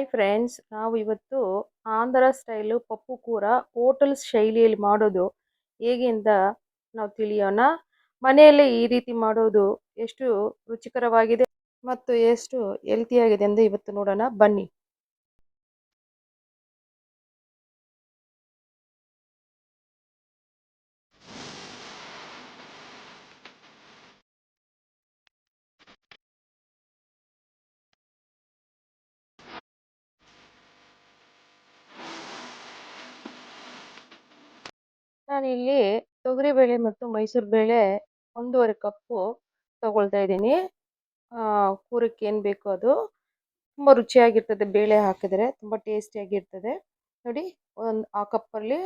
Hi friends ನಾವು ಇವತ್ತು Andhra style ಪಪ್ಪು ಕೂರ ಹೋಟೆಲ್ ಶೈಲಿಯಲ್ಲಿ ಮಾಡೋದು. ಹೇಗೆ ನಾವು ತಿಳಿಯೋಣ. ಮನೆಯಲ್ಲೇ ಈ ರೀತಿ ಮಾಡೋದು ಎಷ್ಟು ರುಚಿಕರವಾಗಿದೆ ಮತ್ತು ಎಷ್ಟು ಹೆಲ್ತಿಯಾಗಿದೆ ಎಂದು ಇವತ್ತು ನೋಡೋಣ. ಬನ್ನಿ. ನಾನಿಲ್ಲಿ ತೊಗರಿಬೇಳೆ ಮತ್ತು ಮೈಸೂರು ಬೇಳೆ ಒಂದೂವರೆ ಕಪ್ಪು ತಗೊಳ್ತಾ ಇದ್ದೀನಿ. ಕೂರಕ್ಕೆ ಏನು ಬೇಕೋ ಅದು. ತುಂಬ ರುಚಿಯಾಗಿರ್ತದೆ ಬೇಳೆ ಹಾಕಿದರೆ, ತುಂಬ ಟೇಸ್ಟಿಯಾಗಿರ್ತದೆ. ನೋಡಿ, ಒಂದು, ಆ ಕಪ್ಪಲ್ಲಿ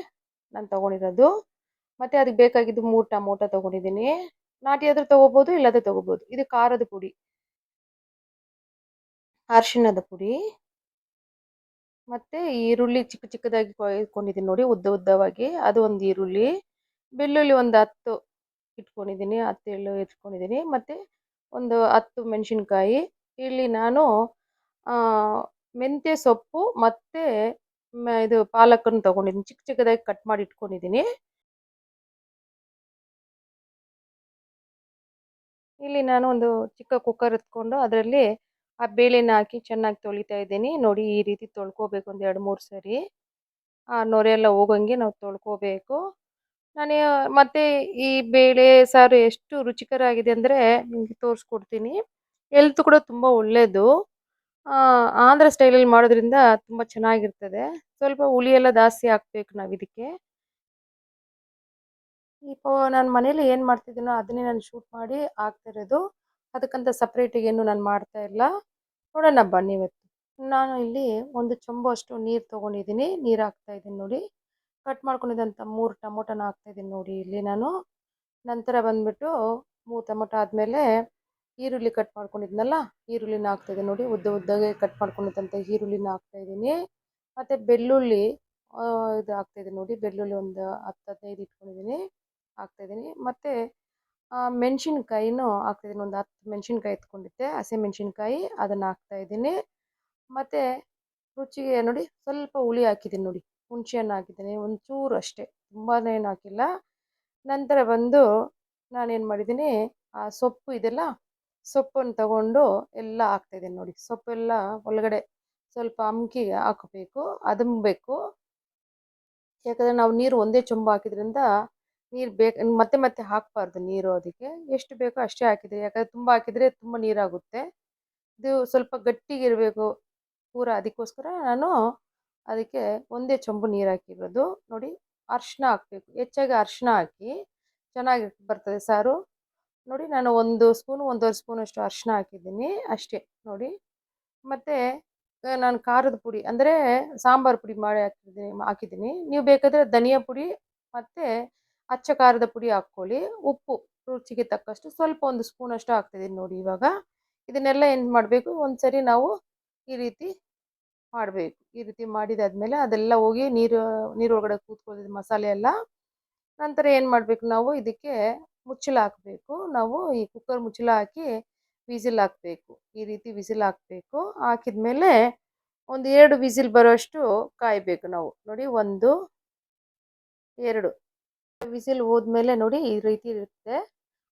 ನಾನು ತೊಗೊಂಡಿರೋದು. ಮತ್ತು ಅದಕ್ಕೆ ಬೇಕಾಗಿದ್ದು ಮೂರು ಟಮೋಟ ತೊಗೊಂಡಿದ್ದೀನಿ. ನಾಟಿ ಆದರೂ ತೊಗೋಬೋದು ಇಲ್ಲದೆ ತೊಗೋಬೋದು. ಇದು ಖಾರದ ಪುಡಿ. ಅರಿಶಿಣದ ಪುಡಿ. ಮತ್ತು ಈರುಳ್ಳಿ ಚಿಕ್ಕ ಚಿಕ್ಕದಾಗಿ ಕೊಯ್ಕೊಂಡಿದ್ದೀನಿ ನೋಡಿ, ಉದ್ದ ಉದ್ದವಾಗಿ. ಅದು ಒಂದು ಈರುಳ್ಳಿ, ಬೆಳ್ಳುಳ್ಳಿ ಒಂದು ಹತ್ತು ಇಟ್ಕೊಂಡಿದ್ದೀನಿ, ಹತ್ತು ಎಳ್ಳು ಇಟ್ಕೊಂಡಿದ್ದೀನಿ. ಮತ್ತು ಒಂದು ಹತ್ತು ಮೆಣಸಿನ್ಕಾಯಿ, ಇಲ್ಲಿ ನಾನು ಮೆಂತ್ಯ ಸೊಪ್ಪು ಮತ್ತು ಇದು ಪಾಲಕನ್ನು ತೊಗೊಂಡಿದ್ದೀನಿ. ಚಿಕ್ಕ ಚಿಕ್ಕದಾಗಿ ಕಟ್ ಮಾಡಿ ಇಟ್ಕೊಂಡಿದ್ದೀನಿ. ಇಲ್ಲಿ ನಾನು ಒಂದು ಚಿಕ್ಕ ಕುಕ್ಕರ್ ಎತ್ಕೊಂಡು ಅದರಲ್ಲಿ ಆ ಬೇಳೆನ ಹಾಕಿ ಚೆನ್ನಾಗಿ ತೊಳಿತಾ ಇದ್ದೀನಿ. ನೋಡಿ ಈ ರೀತಿ ತೊಳ್ಕೊಬೇಕು ಒಂದು ಎರಡು ಮೂರು ಸರಿ. ಆ ನೊರೆ ಎಲ್ಲ ಹೋಗಂಗೆ ನಾವು ತೊಳ್ಕೊಬೇಕು. ನಾನು ಮತ್ತೆ ಈ ಬೇಳೆ, ಸಾರು ಎಷ್ಟು ರುಚಿಕರ ಆಗಿದೆ ಅಂದರೆ ನಿಮಗೆ ತೋರಿಸ್ಕೊಡ್ತೀನಿ. ಹೆಲ್ತ್ ಕೂಡ ತುಂಬ ಒಳ್ಳೆಯದು ಆಂಧ್ರ ಸ್ಟೈಲಲ್ಲಿ ಮಾಡೋದ್ರಿಂದ ತುಂಬ ಚೆನ್ನಾಗಿರ್ತದೆ. ಸ್ವಲ್ಪ ಹುಳಿ ಎಲ್ಲ ಜಾಸ್ತಿ ಹಾಕ್ಬೇಕು ನಾವು ಇದಕ್ಕೆ. ಈಗ ನಾನು ಮನೇಲಿ ಏನು ಮಾಡ್ತಿದ್ದೀನೋ ಅದನ್ನೇ ನಾನು ಶೂಟ್ ಮಾಡಿ ಹಾಕ್ತಿರೋದು ಅದಕ್ಕಂತ ಸಪ್ರೇಟಿಗೆ ಏನು ನಾನು ಮಾಡ್ತಾ ಇಲ್ಲ. ನೋಡೋಣ ಬನ್ನಿ ಇವತ್ತು. ನಾನು ಇಲ್ಲಿ ಒಂದು ಚೊಂಬು ಅಷ್ಟು ನೀರು ತೊಗೊಂಡಿದ್ದೀನಿ. ನೀರು ಹಾಕ್ತಾ ಇದ್ದೀನಿ ನೋಡಿ. ಕಟ್ ಮಾಡ್ಕೊಂಡಿದ್ದಂಥ ಮೂರು ಟೊಮೊಟೊನ ಹಾಕ್ತಾ ಇದ್ದೀನಿ ನೋಡಿ ಇಲ್ಲಿ ನಾನು. ನಂತರ ಬಂದ್ಬಿಟ್ಟು ಮೂರು ಟೊಮೊಟೊ ಆದಮೇಲೆ ಈರುಳ್ಳಿ ಕಟ್ ಮಾಡ್ಕೊಂಡಿದ್ನಲ್ಲ, ಈರುಳ್ಳಿನ ಹಾಕ್ತಾಯಿದ್ದೀನಿ ನೋಡಿ. ಉದ್ದ ಉದ್ದಗೆ ಕಟ್ ಮಾಡ್ಕೊಂಡಿದ್ದಂಥ ಈರುಳ್ಳಿನ ಹಾಕ್ತಾಯಿದ್ದೀನಿ ಮತ್ತು ಬೆಳ್ಳುಳ್ಳಿ ಇದು ಹಾಕ್ತಾಯಿದ್ದೀನಿ ನೋಡಿ. ಬೆಳ್ಳುಳ್ಳಿ ಒಂದು ಹತ್ತು ಹದಿನೈದು ಇಟ್ಕೊಂಡಿದ್ದೀನಿ. ಹಾಕ್ತಾಯಿದ್ದೀನಿ ಮತ್ತು ಮೆಣಸಿನ್ಕಾಯಿನೂ ಹಾಕ್ತಿದ್ದೀನಿ. ಒಂದು ಹತ್ತು ಮೆಣಸಿನ್ಕಾಯಿ ಎತ್ಕೊಂಡಿದ್ದೆ. ಹಸಿ ಮೆಣಸಿನ್ಕಾಯಿ ಅದನ್ನು ಹಾಕ್ತಾಯಿದ್ದೀನಿ ಮತ್ತು ರುಚಿಗೆ ನೋಡಿ, ಸ್ವಲ್ಪ ಹುಳಿ ಹಾಕಿದ್ದೀನಿ ನೋಡಿ. ಹುಣಸೆ ಹಣ್ಣು ಹಾಕಿದ್ದೀನಿ. ಒಂಚೂರು ಅಷ್ಟೇ. ತುಂಬಾ ಏನು ಹಾಕಿಲ್ಲ. ನಂತರ ಬಂದು ನಾನೇನು ಮಾಡಿದ್ದೀನಿ, ಆ ಸೊಪ್ಪು ಇದೆಲ್ಲ, ಸೊಪ್ಪನ್ನು ತಗೊಂಡು ಎಲ್ಲ ಹಾಕ್ತಾಯಿದ್ದೀನಿ ನೋಡಿ. ಸೊಪ್ಪೆಲ್ಲ ಒಳಗಡೆ ಸ್ವಲ್ಪ ಅಮ್ಕಿ ಹಾಕಬೇಕು ಅದುಮಬೇಕು ಯಾಕಂದರೆ ನಾವು ನೀರು ಒಂದೇ ಚೊಂಬು ಹಾಕಿದ್ರಿಂದ ನೀರು ಬೇಕು ಮತ್ತೆ ಮತ್ತೆ ಹಾಕಬಾರ್ದು ನೀರು ಅದಕ್ಕೆ. ಎಷ್ಟು ಬೇಕೋ ಅಷ್ಟೇ ಹಾಕಿದರೆ, ಯಾಕಂದರೆ ತುಂಬ ಹಾಕಿದರೆ ತುಂಬ ನೀರಾಗುತ್ತೆ. ಇದು ಸ್ವಲ್ಪ ಗಟ್ಟಿಗಿರಬೇಕು ಪೂರ ಅದಕ್ಕೋಸ್ಕರ ನಾನು ಅದಕ್ಕೆ ಒಂದೇ ಚೊಂಬು ನೀರು ಹಾಕಿರೋದು. ನೋಡಿ ಅರಿಶಿನ ಹಾಕಬೇಕು. ಹೆಚ್ಚಾಗಿ ಅರಿಶಿನ ಹಾಕಿ ಚೆನ್ನಾಗಿ ಬರ್ತದೆ ಸಾರು. ನೋಡಿ, ನಾನು ಒಂದು ಸ್ಪೂನು, ಒಂದೂವರೆ ಸ್ಪೂನಷ್ಟು ಅರಿಶಿನ ಹಾಕಿದ್ದೀನಿ ಅಷ್ಟೇ. ನೋಡಿ, ಮತ್ತು ನಾನು ಖಾರದ ಪುಡಿ, ಅಂದರೆ ಸಾಂಬಾರು ಪುಡಿ ಮಾಡಿ ಹಾಕಿದ್ದೀನಿ ಹಾಕಿದ್ದೀನಿ. ನೀವು ಬೇಕಾದರೆ ಧನಿಯಾ ಪುಡಿ ಮತ್ತು ಅಚ್ಚ ಖಾರದ ಪುಡಿ ಹಾಕ್ಕೊಳ್ಳಿ. ಉಪ್ಪು ರುಚಿಗೆ ತಕ್ಕಷ್ಟು ಸ್ವಲ್ಪ ಒಂದು ಸ್ಪೂನಷ್ಟು ಹಾಕ್ತಿದ್ದೀನಿ ನೋಡಿ ಇವಾಗ. ಇದನ್ನೆಲ್ಲ ಏನು ಮಾಡಬೇಕು? ಒಂದು ಸರಿ ನಾವು ಈ ರೀತಿ ಮಾಡಬೇಕು. ಈ ರೀತಿ ಮಾಡಿದಾದ್ಮೇಲೆ ಅದೆಲ್ಲ ಹೋಗಿ ನೀರು, ನೀರೊಳಗಡೆ ಕೂತ್ಕೊಳ್ಳಿ ಮಸಾಲೆ ಎಲ್ಲ. ನಂತರ ಏನು ಮಾಡಬೇಕು ನಾವು? ಇದಕ್ಕೆ ಮುಚ್ಚಳ ಹಾಕಬೇಕು. ನಾವು ಈ ಕುಕ್ಕರ್ ಮುಚ್ಚಳ ಹಾಕಿ ವಿಸಿಲ್ ಹಾಕಬೇಕು. ಈ ರೀತಿ ವಿಸಿಲ್ ಹಾಕಬೇಕು. ಹಾಕಿದ್ಮೇಲೆ ಒಂದು ಎರಡು ವಿಸಿಲ್ ಬರೋಷ್ಟು ಕಾಯಬೇಕು ನಾವು. ನೋಡಿ, ಒಂದು, ಎರಡು. ವಿಸಿಲ್ ಹೋದ್ಮೇಲೆ ನೋಡಿ ಈ ರೀತಿ ಇರುತ್ತೆ.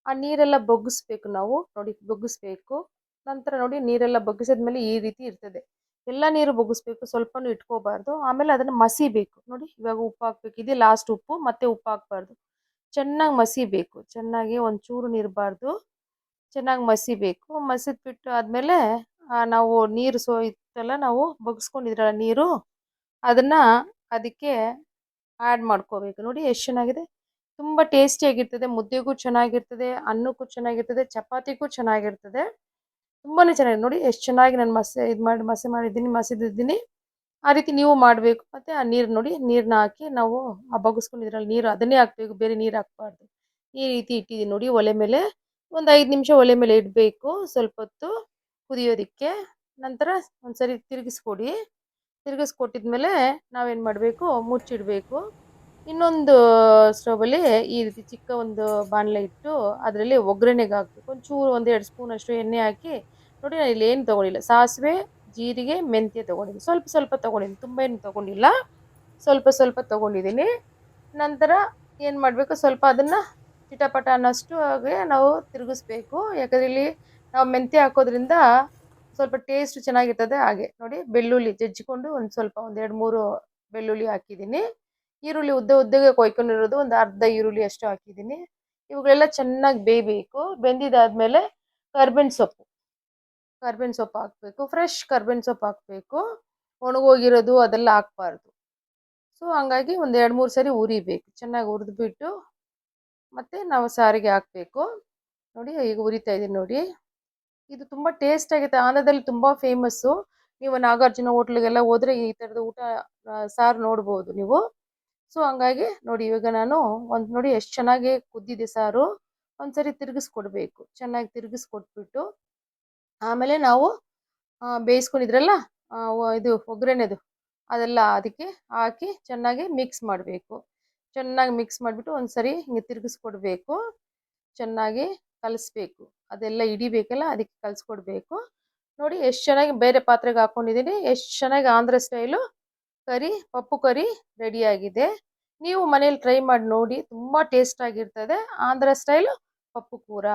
ಆ ನೀರೆಲ್ಲ ಬಗ್ಗಿಸ್ಬೇಕು ನಾವು. ನೋಡಿ ಬಗ್ಗಿಸ್ಬೇಕು. ನಂತರ ನೋಡಿ ನೀರೆಲ್ಲ ಬಗ್ಗಿಸಿದ್ಮೇಲೆ ಈ ರೀತಿ ಇರ್ತದೆ. ಎಲ್ಲ ನೀರು ಬಗ್ಗಿಸ್ಬೇಕು. ಸ್ವಲ್ಪನೂ ಇಟ್ಕೋಬಾರ್ದು. ಆಮೇಲೆ ಅದನ್ನು ಮಸಿಬೇಕು. ನೋಡಿ ಇವಾಗ ಉಪ್ಪು ಹಾಕ್ಬೇಕು. ಇದೆ ಲಾಸ್ಟ್ ಉಪ್ಪು, ಮತ್ತೆ ಉಪ್ಪು ಹಾಕ್ಬಾರ್ದು. ಚೆನ್ನಾಗಿ ಮಸಿಬೇಕು. ಚೆನ್ನಾಗಿ ಒಂಚೂರು ನೀರಬಾರ್ದು. ಚೆನ್ನಾಗಿ ಮಸಿಬೇಕು. ಮಸಿದ್ಬಿಟ್ಟು ಆದಮೇಲೆ ನಾವು ನೀರು ಸೋ ಇತ್ತಲ್ಲ ನಾವು ಬಗ್ಸ್ಕೊಂಡಿದ್ರಲ್ಲ ನೀರು, ಅದನ್ನು ಅದಕ್ಕೆ ಆ್ಯಡ್ ಮಾಡ್ಕೋಬೇಕು. ನೋಡಿ ಎಷ್ಟು ಚೆನ್ನಾಗಿದೆ. ತುಂಬ ಟೇಸ್ಟಿಯಾಗಿರ್ತದೆ ಮುದ್ದೆಗೂ ಚೆನ್ನಾಗಿರ್ತದೆ, ಅನ್ನಕ್ಕೂ ಚೆನ್ನಾಗಿರ್ತದೆ, ಚಪಾತಿಗೂ ಚೆನ್ನಾಗಿರ್ತದೆ. ತುಂಬಾ ಚೆನ್ನಾಗಿ ನೋಡಿ ಎಷ್ಟು ಚೆನ್ನಾಗಿ ನಾನು ಮಸೆ ಇದು ಮಾಡಿ ಮಸೆ ಮಾಡಿದ್ದೀನಿ ಮಸಿದಿದ್ದೀನಿ ಆ ರೀತಿ ನೀವು ಮಾಡಬೇಕು. ಮತ್ತು ಆ ನೀರು ನೋಡಿ ನೀರನ್ನ ಹಾಕಿ ನಾವು ಆ ಬಗ್ಗಿಸ್ಕೊಂಡಿದ್ರಲ್ಲಿ ನೀರು ಅದನ್ನೇ ಹಾಕ್ಬೇಕು, ಬೇರೆ ನೀರು ಹಾಕ್ಬಾರ್ದು. ಈ ರೀತಿ ಇಟ್ಟಿದ್ದೀನಿ ನೋಡಿ ಒಲೆ ಮೇಲೆ. ಒಂದು ಐದು ನಿಮಿಷ ಒಲೆ ಮೇಲೆ ಇಡಬೇಕು ಸ್ವಲ್ಪ ಹೊತ್ತು ಕುದಿಯೋದಕ್ಕೆ. ನಂತರ ಒಂದು ಸರಿ ತಿರುಗಿಸ್ಕೊಡಿ. ತಿರುಗಿಸ್ಕೊಟ್ಟಿದ್ಮೇಲೆ ನಾವೇನು ಮಾಡಬೇಕು, ಮುಚ್ಚಿಡಬೇಕು. ಇನ್ನೊಂದು ಸ್ಟೌವಲ್ಲಿ ಈ ರೀತಿ ಚಿಕ್ಕ ಒಂದು ಬಾಣಲೆ ಇಟ್ಟು ಅದರಲ್ಲಿ ಒಗ್ಗರಣೆಗೆ ಹಾಕಬೇಕು. ಒಂಚೂರು ಒಂದು ಎರಡು ಸ್ಪೂನ್ ಅಷ್ಟು ಎಣ್ಣೆ ಹಾಕಿ ನೋಡಿ ನಾನು ಇಲ್ಲಿ ಏನು ತೊಗೊಂಡಿಲ್ಲ. ಸಾಸಿವೆ, ಜೀರಿಗೆ, ಮೆಂತ್ಯ ತೊಗೊಂಡಿದ್ದೀನಿ ಸ್ವಲ್ಪ ಸ್ವಲ್ಪ ತೊಗೊಂಡಿದ್ದೀನಿ ತುಂಬ ಏನು ತೊಗೊಂಡಿಲ್ಲ. ಸ್ವಲ್ಪ ಸ್ವಲ್ಪ ತೊಗೊಂಡಿದ್ದೀನಿ ನಂತರ ಏನು ಮಾಡಬೇಕು? ಸ್ವಲ್ಪ ಅದನ್ನು ಚಿಟಪಟ ಅನ್ನೋಷ್ಟು ಹಾಗೆ ನಾವು ತಿರುಗಿಸ್ಬೇಕು. ಯಾಕಂದರೆ ಇಲ್ಲಿ ನಾವು ಮೆಂತ್ಯ ಹಾಕೋದ್ರಿಂದ ಸ್ವಲ್ಪ ಟೇಸ್ಟ್ ಚೆನ್ನಾಗಿರ್ತದೆ ಹಾಗೆ. ನೋಡಿ ಬೆಳ್ಳುಳ್ಳಿ ಜಜ್ಜಿಕೊಂಡು ಒಂದು ಸ್ವಲ್ಪ ಒಂದು ಎರಡು ಮೂರು ಬೆಳ್ಳುಳ್ಳಿ ಹಾಕಿದ್ದೀನಿ ಈರುಳ್ಳಿ ಉದ್ದ ಉದ್ದಗೆ ಕೊಯ್ಕೊಂಡಿರೋದು ಒಂದು ಅರ್ಧ ಈರುಳ್ಳಿ ಅಷ್ಟು ಹಾಕಿದ್ದೀನಿ. ಇವುಗಳೆಲ್ಲ ಚೆನ್ನಾಗಿ ಬೇಯಬೇಕು. ಬೆಂದಿದಾದ್ಮೇಲೆ ಕರ್ಬೇವಿನ ಸೊಪ್ಪು. ಕರ್ಬೇವಿನ ಸೊಪ್ಪು ಹಾಕಬೇಕು. ಫ್ರೆಶ್ ಕರ್ಬೇವಿನ ಸೊಪ್ಪು ಹಾಕಬೇಕು. ಒಣಗೋಗಿರೋದು ಅದೆಲ್ಲ ಹಾಕ್ಬಾರ್ದು. ಸೊ ಹಂಗಾಗಿ ಒಂದು ಎರಡು ಮೂರು ಸರಿ ಉರಿಬೇಕು. ಚೆನ್ನಾಗಿ ಹುರಿದ್ಬಿಟ್ಟು ಮತ್ತು ನಾವು ಸಾರಿಗೆ ಹಾಕಬೇಕು. ನೋಡಿ ಈಗ ಉರಿತಾ ಇದ್ದೀನಿ ನೋಡಿ. ಇದು ತುಂಬ ಟೇಸ್ಟ್ ಆಂಧ್ರದಲ್ಲಿ ತುಂಬ ಫೇಮಸ್ಸು ನೀವು ನಾಗಾರ್ಜುನ ಹೋಟ್ಲಿಗೆಲ್ಲ ಹೋದರೆ ಈ ಥರದ ಊಟ ಸಾರು ನೋಡ್ಬೋದು ನೀವು. ಸೊ ಹಂಗಾಗಿ ನೋಡಿ, ಇವಾಗ ನಾನು ಒಂದು ನೋಡಿ ಎಷ್ಟು ಚೆನ್ನಾಗಿ ಕುದ್ದಿದೆ ಸಾರು. ಒಂದ್ಸರಿ ತಿರುಗಿಸ್ಕೊಡ್ಬೇಕು. ಚೆನ್ನಾಗಿ ತಿರುಗಿಸ್ಕೊಟ್ಬಿಟ್ಟು ಆಮೇಲೆ ನಾವು ಬೇಯಿಸ್ಕೊಂಡಿದ್ರಲ್ಲ ಇದು ಒಗ್ಗರಣೆದು, ಅದೆಲ್ಲ ಅದಕ್ಕೆ ಹಾಕಿ ಚೆನ್ನಾಗಿ ಮಿಕ್ಸ್ ಮಾಡಬೇಕು. ಚೆನ್ನಾಗಿ ಮಿಕ್ಸ್ ಮಾಡಿಬಿಟ್ಟು ಒಂದ್ಸರಿ ಹಿಂಗೆ ತಿರುಗಿಸ್ಕೊಡ್ಬೇಕು. ಚೆನ್ನಾಗಿ ಕಲಿಸ್ಬೇಕು. ಅದೆಲ್ಲ ಹಿಡಿಬೇಕಲ್ಲ, ಅದಕ್ಕೆ ಕಲಿಸ್ಕೊಡ್ಬೇಕು. ನೋಡಿ, ಎಷ್ಟು ಚೆನ್ನಾಗಿ ಬೇರೆ ಪಾತ್ರೆಗೆ ಹಾಕ್ಕೊಂಡಿದ್ದೀನಿ ಎಷ್ಟು ಚೆನ್ನಾಗಿ ಆಂಧ್ರ ಸ್ಟೈಲು ಕರಿ, ಪಪ್ಪು ಕರಿ ರೆಡಿಯಾಗಿದೆ ನೀವು ಮನೇಲಿ ಟ್ರೈ ಮಾಡಿ ನೋಡಿ, ತುಂಬ ಟೇಸ್ಟ್ ಆಗಿರ್ತದೆ. ಆಂಧ್ರ ಸ್ಟೈಲ್ ಪಪ್ಪು ಕೂರ.